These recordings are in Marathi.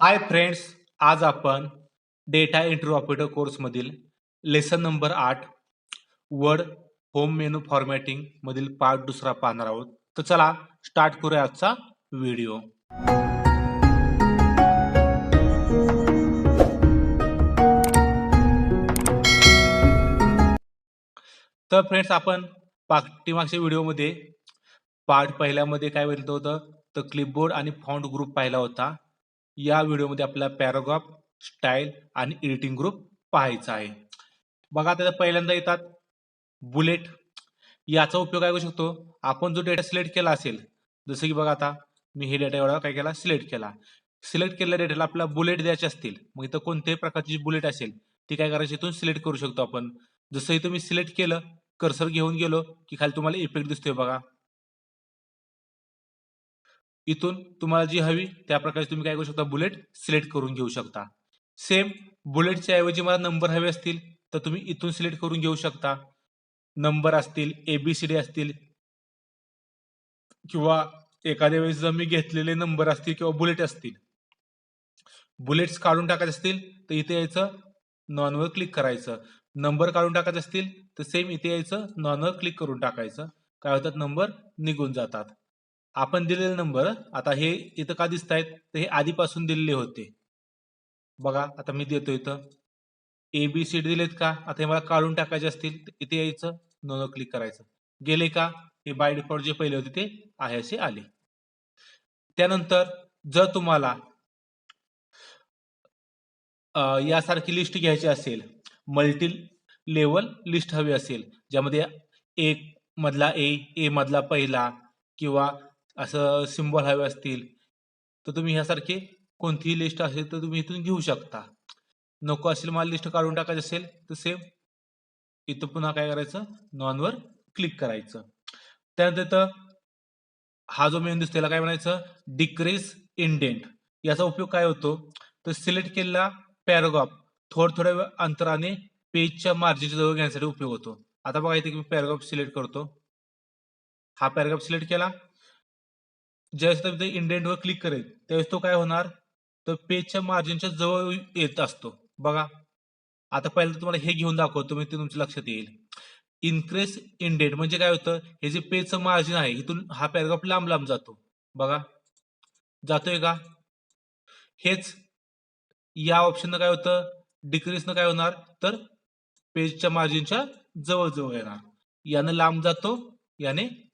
हाय फ्रेंड्स आज आपण डेटा एंट्री ऑपरेटर कोर्समधील लेसन नंबर आठ वर्ड होम मेनू फॉर्मॅटिंग मधील पार्ट दुसरा पाहणार आहोत. तर चला स्टार्ट करूया आजचा व्हिडिओ तर फ्रेंड्स आपण पाठीमागच्या व्हिडिओमध्ये पार्ट पहिल्यामध्ये काय बघितलं होतं? तर क्लिपबोर्ड आणि फॉन्ट ग्रुप पाहिला होता. या व्हिडिओमध्ये आपल्याला पॅराग्राफ स्टाईल आणि एडिटिंग ग्रुप पाहायचा आहे. बघा आता पहिल्यांदा येतात बुलेट. याचा उपयोग काय करू शकतो? आपण जो डेटा सिलेक्ट केला असेल जसं की बघा आता मी हे डेटा एवढा काय केला? सिलेक्ट केला. सिलेक्ट केलेल्या डेटाला आपल्याला बुलेट द्यायचे असतील. मग इथं कोणत्याही प्रकारची बुलेट असेल ती काय करायची? इथून सिलेक्ट करू शकतो आपण. जसं इथं मी सिलेक्ट केलं कर्सर घेऊन गेलो की खाली तुम्हाला इफेक्ट दिसतोय बघा. इथून तुम्हाला जी हवी त्या प्रकारे तुम्ही काय करू शकता बुलेट सिलेक्ट करून घेऊ शकता. सेम बुलेटच्या ऐवजी मला नंबर हवे असतील तर तुम्ही इथून सिलेक्ट करून घेऊ शकता. नंबर असतील एबीसीडी असतील किंवा एखाद्या वेळेस जर मी घेतलेले नंबर असतील किंवा बुलेट असतील. बुलेट्स काढून टाकायचे असतील तर इथे यायचं नॉनवर क्लिक करायचं. नंबर काढून टाकायचे असतील तर सेम इथे यायचं नॉनवर क्लिक करून टाकायचं. काय होतात? नंबर निघून जातात. आपण दिलेले नंबर आता हे इथं का दिसत आहेत तर हे आधीपासून दिलेले होते. बघा आता मी देतो इथं. ए बी सी डी दिलेत का? आता हे मला काढून टाकायचे असतील तर इथे यायचं नो क्लिक करायचं. गेले का? हे बाय डिफॉल्ट जे पहिले होते ते आहे असे आले. त्यानंतर जर तुम्हाला यासारखी लिस्ट घ्यायची असेल मल्टी लेवल लिस्ट हवी असेल ज्यामध्ये एक मधला ए ए मधला पहिला किंवा असं सिम्बॉल हवे असतील तर तुम्ही ह्यासारखे कोणतीही लिस्ट असेल तर तुम्ही इथून घेऊ शकता. नको असेल मला लिस्ट काढून टाकायची असेल तर सेम इथं पुन्हा काय करायचं? नॉनवर क्लिक करायचं. त्यानंतर इथं हा जो मेन दिसतो त्याला काय म्हणायचं? डिक्रीज इंडेंट याचा उपयोग काय होतो? तर सिलेक्ट केलेला पॅराग्राफ थोड्या थोड्या अंतराने पेजच्या मार्जिनच्या जवळ घेण्यासाठी उपयोग होतो. आता बघा इथे मी पॅराग्राफ सिलेक्ट करतो. हा पॅराग्राफ सिलेक्ट केला. ज्यावेळेस ते इंडेंटवर क्लिक करेल त्यावेळेस तो काय होणार? तर पेजच्या मार्जिनच्या जवळ येत असतो. बघा. आता पहिल्यांदा तुम्हाला हे घेऊन दाखवतो मी ते तुमच्या लक्षात येईल. इन्क्रेस इंडेंट म्हणजे काय होतं? हे जे पेजचं मार्जिन आहे इथून हा पॅराग्राफ लांब लांब जातो. बघा. जातोय का? हेच या ऑप्शननं काय होतं? डिक्रीजनं काय होणार? तर पेजच्या मार्जिनच्या जवळ जवळ येणार. यानं लांब जातो याने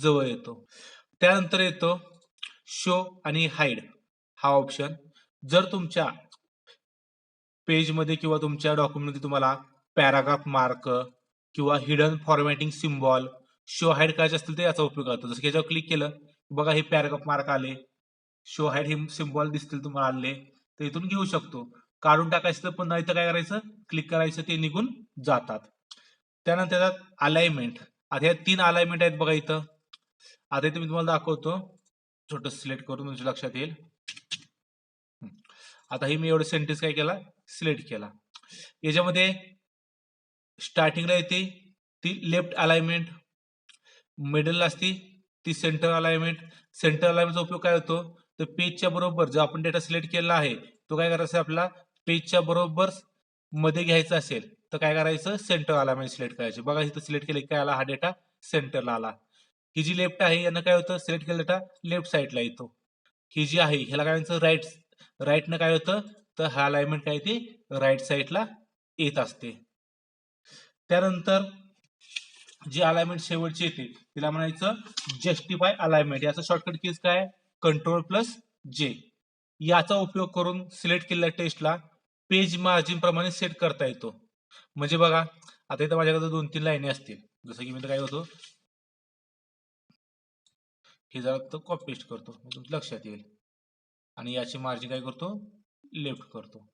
जवळ येतो. त्यानंतर येतो शो आणि हाईड हा ऑप्शन जर तुमच्या पेजमध्ये किंवा तुमच्या डॉक्युमेंटमध्ये तुम्हाला पॅराग्राफ मार्क किंवा hidden formatting symbol show hide करायचे असतील तर याचा उपयोग करतो. जसं की याच्यावर क्लिक केलं बघा हे पॅराग्राफ मार्क आले. शो हाईड हे सिम्बॉल दिसतील तुम्हाला आले. तर इथून घेऊ शकतो. काढून टाकायचं तर पुन्हा इथं काय करायचं? क्लिक करायचं. ते निघून जातात. त्यानंतर येतात अलाइनमेंट आता या तीन अलाइनमेंट आहेत बघा इथं. आता इथे मी तुम्हाला दाखवतो. छोट सिलेक्ट करून तुमच्या लक्षात येईल. आता हे मी एवढं सेंटेन्स काय केला? सिलेक्ट केला. याच्यामध्ये स्टार्टिंगला येते ती लेफ्ट अलाइनमेंट मिडलला असती ती सेंटर अलाइनमेंट सेंटर अलाइनमेंटचा उपयोग काय होतो? तर पेजच्या बरोबर जो आपण डेटा सिलेक्ट केला आहे तो काय करायचा आपला पेजच्या बरोबर मध्ये घ्यायचा असेल तर काय करायचं? सेंटर अलाइनमेंट सिलेक्ट करायचे. बघा इथं सिलेक्ट केले काय आला? हा डेटा सेंटरला आला. ही जी लेफ्ट आहे यांना काय होतं? सिलेक्ट केलं डेटा लेफ्ट साईडला येतो. ही जी आहे ह्याला काय म्हणायचं राईट राईटनं काय होतं? तर हा अलाइनमेंट काय ते राईट साईडला येत असते. त्यानंतर जी अलाइनमेंट शेवटची येते तिला म्हणायचं जस्टिफाय अलाइनमेंट याचा शॉर्टकट कीज काय? कंट्रोल प्लस जे याचा उपयोग करून सिलेक्ट केलेल्या टेस्टला पेज मार्जिन प्रमाणे सेट करता येतो. म्हणजे बघा आता इथं माझ्याकडे दोन तीन लाईनी असतील. जसं की मी काय होतो हे जरा तर कॉपी पेस्ट करतो. तुमच्या लक्षात येईल. आणि याची मार्जिन काय करतो? लेफ्ट करतो.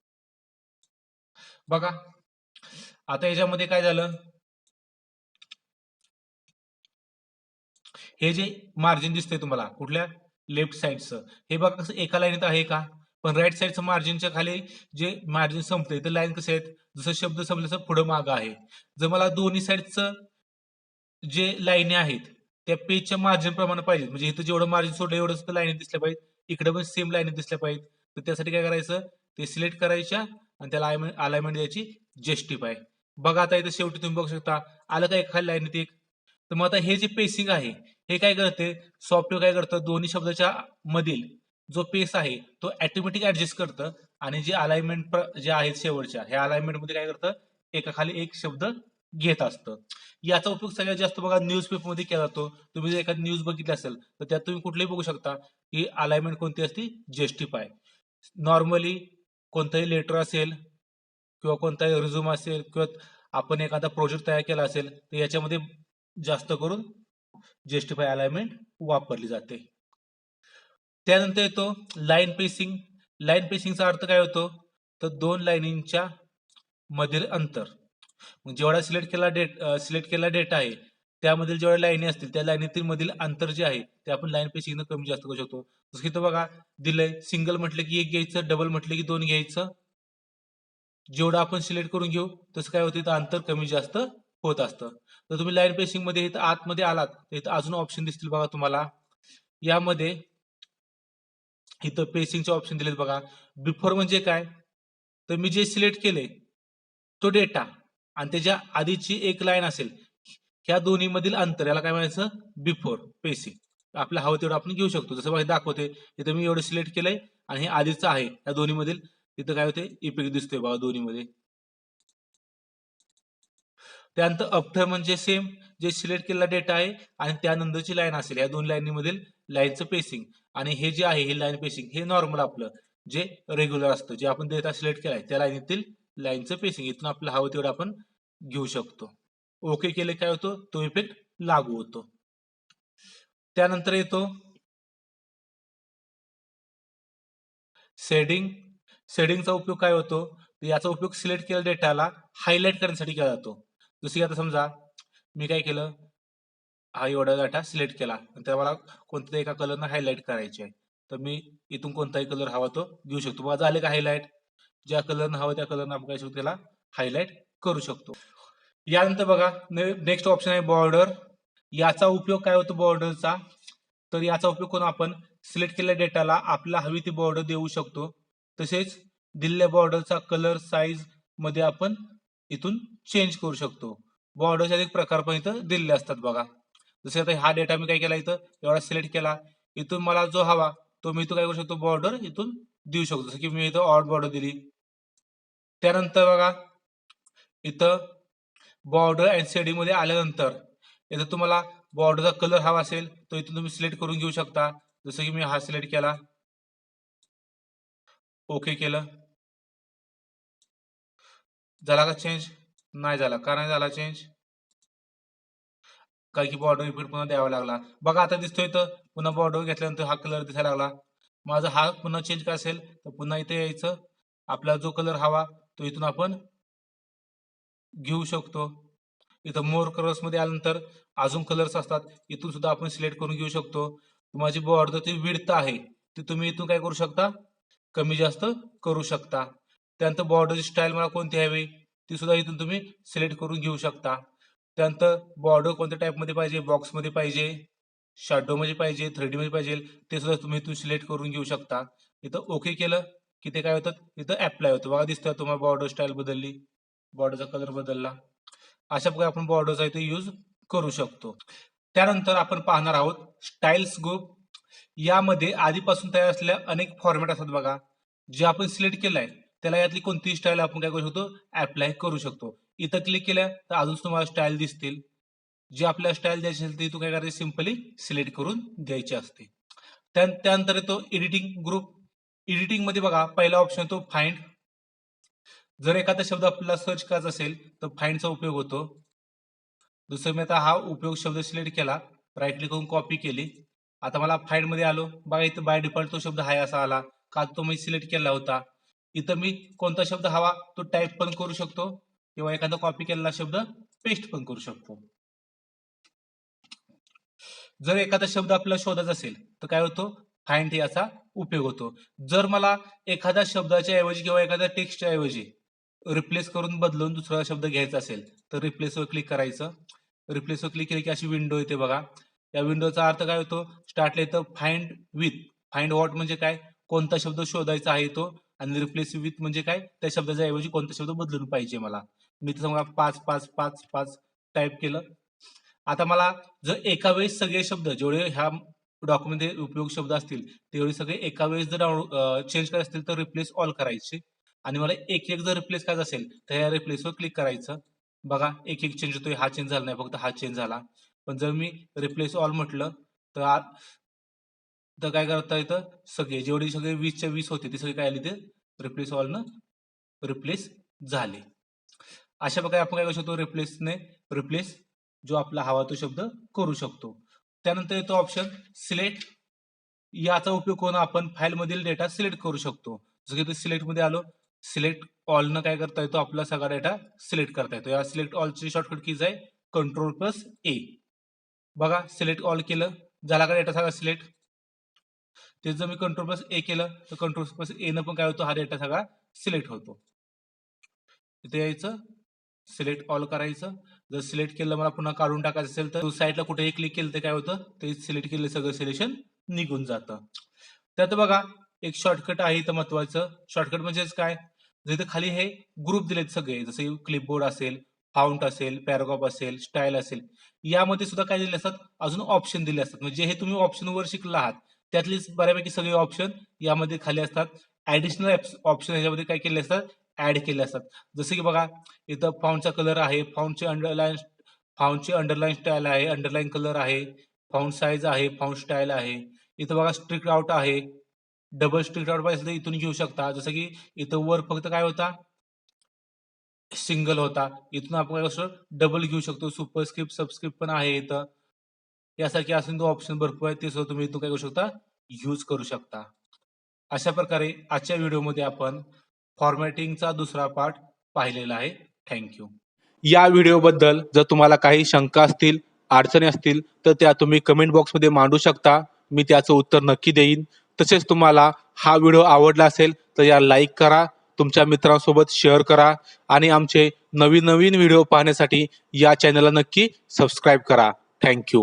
बघा. आता याच्यामध्ये काय झालं? हे जे मार्जिन दिसतंय तुम्हाला कुठल्या? लेफ्ट साईडचं हे बघा कसं एका लाईनीत आहे का? पण राईट साईडचं मार्जिनच्या खाली जे मार्जिन संपतंय तर लाईन कसे आहेत? जसं शब्द संपल्याचं पुढं मागं आहे. जर मला दोन्ही साईडचं जे लाईनी आहेत त्या पेजच्या मार्जिन प्रमाणे पाहिजे म्हणजे इथं जेवढं मार्जिन सोडलं एवढंच लाईन दिसल्या पाहिजे इकडे पण सेम लाईन दिसल्या पाहिजे तर त्यासाठी काय करायचं? ते सिलेक्ट करायच्या आणि त्याला अलाइनमेंट द्यायची जस्टिफाय बघा आता इथं शेवटी तुम्ही बघू शकता. आलं का एखादी लाईन एक? तर मग आता हे जे पेसिंग आहे हे काय करते? सॉफ्टवेअर काय करतं? दोन्ही शब्दाच्या मधील जो पेस आहे तो ऑटोमॅटिक ऍडजस्ट करतं. आणि जे अलाइनमेंट जे आहेत शेवटच्या ह्या अलाइनमेंटमध्ये काय करतं? एका खाली एक शब्द घेत असतं. याचा उपयोग सगळ्यात जास्त बघा न्यूजपेपरमध्ये केला जातो. तुम्ही जर एखादी न्यूज बघितली असेल तर त्यात तुम्ही कुठलेही बघू शकता की अलाइनमेंट कोणती असते? जस्टिफाय नॉर्मली कोणतंही लेटर असेल किंवा कोणताही रिझ्युम असेल किंवा आपण एखादा प्रोजेक्ट तयार केला असेल तर याच्यामध्ये जास्त करून जस्टिफाय अलाइनमेंट वापरली जाते. त्यानंतर येतो लाईन पेसिंग लाईन पेसिंगचा अर्थ काय होतो? तर दोन लाईनींच्या मधील अंतर. मग जेवढा सिलेक्ट केला डेट सिलेक्ट केला डेटा आहे त्यामधील जेवढ्या लाईनी असतील त्या लाईनीतील मधील अंतर जे आहे ते आपण लाईन पेसिंग कमी जास्त करू शकतो. जसं की तो बघा दिलंय सिंगल म्हटलं की एक घ्यायचं डबल म्हटलं की दोन घ्यायचं. जेवढं आपण सिलेक्ट करून घेऊ तसं काय होतं इथं अंतर कमी जास्त होत असतं. तर तुम्ही लाईन पेसिंगमध्ये इथं आतमध्ये आलात तर इथं अजून ऑप्शन दिसतील बघा तुम्हाला. यामध्ये इथं पेसिंगचे ऑप्शन दिलेत बघा. बिफोर म्हणजे काय? तर मी जे सिलेक्ट केले तो डेटा. आणि त्याच्या आधीची एक लाईन असेल ह्या दोन्ही मधील अंतर याला काय म्हणायचं? बिफोर पेसिंग आपल्या हवं तेवढं आपण घेऊ शकतो. जसं बघा दाखवते इथं मी एवढं सिलेक्ट केलंय आणि हे आधीचं आहे. या दोन्ही मधील इथं काय होते इफेक्ट दिसतोय बघा दोन्ही मध्ये त्यानंतर अफ्टर म्हणजे सेम जे सिलेक्ट केलेला डेटा आहे आणि त्यानंतरची लाईन असेल. या दोन लाईनीमधील लाईनचं पेसिंग आणि हे जे आहे हे लाईन पेसिंग हे नॉर्मल आपलं जे रेग्युलर असतं जे आपण डेटा सिलेक्ट केलाय त्या लाईनीतील लाईनचं पेसिंग इथून आपलं हवं तेवढं आपण घेऊ शकतो. ओके केले काय होतो? तो इफेक्ट लागू होतो. त्यानंतर येतो सेडिंग सेडिंगचा उपयोग काय होतो? याचा उपयोग सिलेक्ट केलेल्या डेटाला हायलाईट करण्यासाठी केला जातो. जसं की आता समजा मी काय केलं? हा एवढा डाटा सिलेक्ट केला. आणि त्याला मला कोणत्या एका कलरनं हायलाईट करायचे आहे. तर मी इथून कोणताही कलर हवा तो घेऊ शकतो. बघा झाले का हायलाईट ज्या कलरनं हवं त्या कलरनं आपण काय शकतो त्याला हायलाईट करू शकतो. यानंतर बघा नेक्स्ट ऑप्शन आहे बॉर्डर याचा उपयोग काय होतो बॉर्डरचा तर याचा उपयोग करून आपण सिलेक्ट केलेल्या डेटाला आपल्याला हवी ती बॉर्डर देऊ शकतो. तसेच दिलेल्या बॉर्डरचा कलर साईजमध्ये आपण इथून चेंज करू शकतो. बॉर्डरचे अनेक प्रकार पण इथं दिलेले असतात बघा. जसे आता हा डेटा मी काय केला इथं? एवढा सिलेक्ट केला. इथून मला जो हवा तो मी इथं काय करू शकतो? बॉर्डर इथून देऊ शकतो. जसं की मी इथं ऑड बॉर्डर दिली. त्यानंतर बघा इथं बॉर्डर अँड शेडिंगमध्ये आल्यानंतर इथं तुम्हाला बॉर्डरचा कलर हवा असेल तो इथून तुम्ही सिलेक्ट करून घेऊ शकता. जसं की मी हा सिलेक्ट केला. ओके केलं. झाला का चेंज नाही झाला. का नाही झाला चेंज काही की बॉर्डर रिपीट पुन्हा द्यावा लागला. बघा आता दिसतोय तर पुन्हा बॉर्डर घेतल्यानंतर हा कलर दिसायला लागला. माझा हा पुन्हा चेंज काय असेल? तर पुन्हा इथे यायचं. आपला जो कलर हवा तो इथून आपण घेऊ शकतो. इथं मोर कलर्समध्ये आल्यानंतर अजून कलर्स असतात. इथून सुद्धा आपण सिलेक्ट करून घेऊ शकतो. माझी बॉर्डरची विडत आहे. ती तुम्ही इथून काय करू शकता? कमी जास्त करू शकता. त्यानंतर बॉर्डरची स्टाईल मला कोणती हवी? ती सुद्धा इथून तुम्ही सिलेक्ट करून घेऊ शकता. त्यानंतर बॉर्डर कोणत्या टाईपमध्ये पाहिजे? बॉक्समध्ये पाहिजे. शॅडोमध्ये पाहिजे. थ्री पाहिजे. ते सुद्धा तुम्ही इथून सिलेक्ट करून घेऊ शकता. इथं ओके केलं. की ते काय होतं इथं अप्लाय होतं. बघा दिसतं तुम्हाला बॉर्डर स्टाईल बदलली. बॉर्डरचा कलर बदलला. अशा प्रकारे आपण बॉर्डरचा इथे यूज करू शकतो. त्यानंतर आपण पाहणार आहोत स्टाईल्स ग्रुप यामध्ये आधीपासून तयार असलेल्या अनेक फॉर्मॅट असतात बघा. जे आपण सिलेक्ट केलाय त्याला यातली कोणतीही स्टाईल आपण काय करू शकतो अप्लाय करू शकतो. इथं क्लिक केल्या तर अजून तुम्हाला स्टाईल दिसतील. जे आपल्याला स्टाईल द्यायची असेल ती तू काय करायची? सिम्पली सिलेक्ट करून द्यायची असते. त्यानंतर येतो एडिटिंग ग्रुप एडिटिंगमध्ये बघा पहिला ऑप्शन येतो फाइंड जर एखादा शब्द आपल्याला सर्च करायचा असेल तर फाइंडचा उपयोग होतो. दुसरं मी आता हा उपयोग शब्द सिलेक्ट केला राईट क्लिक करून कॉपी केली. आता मला फाइंडमध्ये आलो. बघा इथं बाय डिफॉल्ट तो शब्द हाय असा आला. का तो मी सिलेक्ट केला होता? इथं मी कोणता शब्द हवा तो टाईप पण करू शकतो. किंवा एखादा कॉपी केलेला शब्द पेस्ट पण करू शकतो. जर एखादा शब्द आपल्याला शोधायचा असेल तर काय होतो? फाइंड याचा उपयोग होतो. जर मला एखाद्या शब्दाच्या ऐवजी किंवा एखाद्या टेक्स्टच्या ऐवजी रिप्लेस करून बदलून दुसरा शब्द घ्यायचा असेल तर रिप्लेसवर क्लिक करायचं. रिप्लेसवर क्लिक केलं की अशी विंडो येते बघा. या विंडोचा अर्थ काय होतो? स्टार्टला येतं फाइंड विथ फाइंड वॉट म्हणजे काय? कोणता शब्द शोधायचा आहे तो? आणि रिप्लेस विथ म्हणजे काय? त्या शब्दाच्या ऐवजी कोणता शब्द बदलून पाहिजे मला. मी तर समजा पाच पाच पाच पाच टाईप केलं. आता मला जर एका वेळेस सगळे शब्द जेवढे ह्या डॉक्युमेंट उपयोग शब्द असतील तेवढे सगळे एका वेळेस जर चेंज करायचे असतील तर रिप्लेस ऑल करायचे. आणि मला एक एक जर रिप्लेस करायचं असेल तर या रिप्लेसवर क्लिक करायचं. बघा एक एक चेंज होतोय हा चेंज झाला नाही फक्त हा चेंज झाला. पण जर मी रिप्लेस ऑल म्हटलं तर तर काय करता येतं? सगळे जेवढे सगळे वीसच्या वीस होते ते सगळे काय आले ते? रिप्लेस ऑलनं रिप्लेस झाले. अशा प्रकारे आपण काय करू शकतो? रिप्लेसने रिप्लेस जो आपला हवा तो शब्द करू शकतो. त्यानंतर येतो ऑप्शन सिलेक्ट याचा उपयोग करून आपण फाईलमधील डेटा सिलेक्ट करू शकतो. जसं की सिलेक्टमध्ये आलो सिलेक्ट ऑलनं काय करता येतो? आपला सगळा डेटा सिलेक्ट करता येतो. या सिलेक्ट ऑलची शॉर्टकट कीज आहे कंट्रोल प्लस ए बघा सिलेक्ट ऑल केलं झाला का डेटा सगळा सिलेक्ट ते जर मी कंट्रोल प्लस ए केलं तर कंट्रोल प्लस ए न पण काय होतो? हा डेटा सगळा सिलेक्ट होतो. इथे यायचं सिलेक्ट ऑल करायचं. जर सिलेक्ट केलं मला पुन्हा काढून टाकायचं असेल तर साईडला कुठेही क्लिक केलं तर काय होतं? ते सिलेक्ट केलेलं सगळं सिलेक्शन निघून जातं. त्यात बघा एक शॉर्टकट आहे इथं महत्वाचं. शॉर्टकट म्हणजेच काय? जिथे खाली हे ग्रुप दिलेत सगळे जसे क्लिपबोर्ड असेल फाउंट असेल पॅराग्राफ असेल स्टाईल असेल यामध्ये सुद्धा काय दिले असतात? अजून ऑप्शन दिले असतात. म्हणजे हे तुम्ही ऑप्शन वर शिकला आहात त्यातलीच बऱ्यापैकी सगळे ऑप्शन यामध्ये खाली असतात. ऍडिशनल ऑप्शन याच्यामध्ये काय केले असतात? ऍड केले असतात. जसे की बघा इथं फाउंटचा कलर आहे फाउंटचे अंडरलाईन फाउंटची अंडरलाईन स्टाईल आहे अंडरलाईन कलर आहे फाउंड साईज आहे फाउंड स्टाईल आहे. इथं बघा स्ट्रिक्ट आउट आहे. डबल स्ट्रिक्ट आउट पाहिजे इथून घेऊ शकता. जसं की इथं वर फक्त काय होता? सिंगल होता. इथून आपण कसं डबल घेऊ शकतो. सुपरस्क्रिप्ट सबस्क्रिप्ट पण आहे इथं. यासारखे असून ऑप्शन भरपूर आहे ते सुद्धा तुम्ही इथून काय करू शकता? यूज करू शकता. अशा प्रकारे आजच्या व्हिडिओमध्ये आपण फॉर्मॅटिंगचा दुसरा पार्ट पाहिलेला आहे. थँक्यू या व्हिडिओबद्दल जर तुम्हाला काही शंका असतील अडचणी असतील तर त्या तुम्ही कमेंट बॉक्समध्ये मांडू शकता. मी त्याचं उत्तर नक्की देईन. तसेच तुम्हाला हा व्हिडिओ आवडला असेल तर या लाईक करा. तुमच्या मित्रांसोबत शेअर करा. आणि आमचे नवीन नवीन व्हिडिओ पाहण्यासाठी या चॅनलला नक्की सबस्क्राईब करा. थँक्यू